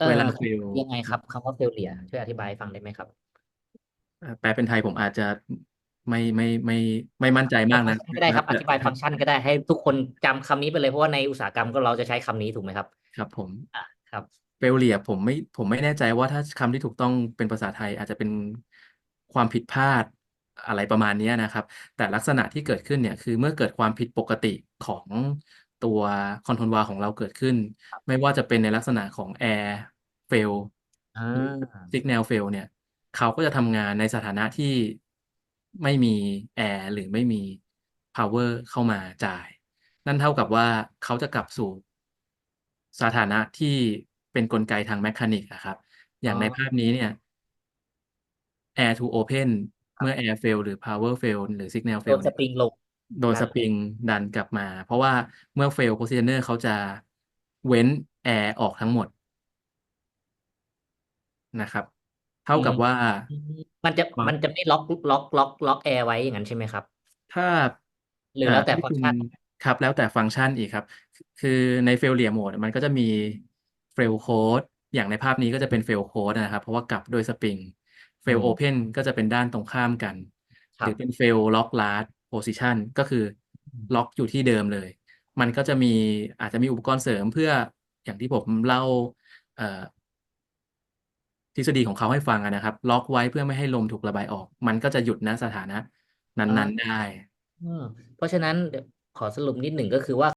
เออเวลา fail ยังไงครับคำว่า failure ช่วยอธิบายให้ฟังได้ไหมครับเอ่อแปลเป็นไทยผมอาจจะไม่ไม่ไม่ไม่มั่นใจมากนะฟังก์ชันก็ได้ครับ อธิบายฟังก์ชันก็ได้ให้ทุกคนจำคำนี้ไปเลยเพราะว่าในอุตสาหกรรมก็เราจะใช้คำนี้ถูกไหมครับ ครับผมอ่าครับ failure ผมไม่ผมไม่แน่ใจว่าถ้าคำที่ถูกต้องเป็นภาษาไทยอาจจะเป็นความผิดพลาดอะไรประมาณเนี้ยนะครับ แต่ลักษณะที่เกิดขึ้นเนี่ยคือเมื่อเกิดความผิดปกติของ ตัวคอนโทรลวาของเราเกิดขึ้น ไม่ว่าจะเป็นในลักษณะของ air fail อ่า หรือ signal fail เนี่ย เขาก็จะทำงานในสถานะที่ไม่มี air หรือไม่มี power เข้ามาจ่าย นั่นเท่ากับว่าเขาจะกลับสู่ สถานะที่เป็นกลไกทางแมคานิกอะครับอย่างในอ๋อภาพนี้เนี่ย air to open เมื่อ air fail หรือ power fail หรือ signal โด fail นสเนี่ย ปริงลง โดนดัสนปริงดันกลับมา เพราะว่าเมื่อ fail positioner เขาจะเว้นแอร์ออกทั้งหมดนะครับ เท่ากับอืมว่า มันจะความมันจะไม่ล็อกล็อกล็อกล็อกแอร์ไว้อย่างนั้นใช่ไหมครับ ถ้าหรืออ่าแล้วแต่ที่ฟังคุก์ณชันครับแล้วแต่ฟังก์ชันอีกครับคือใน failure mode มันก็จะมี fail code อย่างในภาพนี้ก็จะเป็น fail code นะครับ เพราะว่ากลับด้วยสปริง fail อืม open ก็จะเป็นด้านตรงข้ามกันครัหบรือเป็น fail lock last position ก็คือล็อกอยู่ที่เดิมเลย มันก็จะมีอาจจะมีอุปกรณ์เสริมเพื่ออย่างที่ผมเล่าเอ่อทฤษฎีของเขาให้ฟังอะนะครับ ล็อกไว้เพื่อไม่ให้ลมถูกระบายออก มันก็จะหยุดณสถานะอ่านั้น ๆได้ อืมเพราะฉะนั้นเดี๋ยวขอสรุปนิดหนึ่งก็คือว่า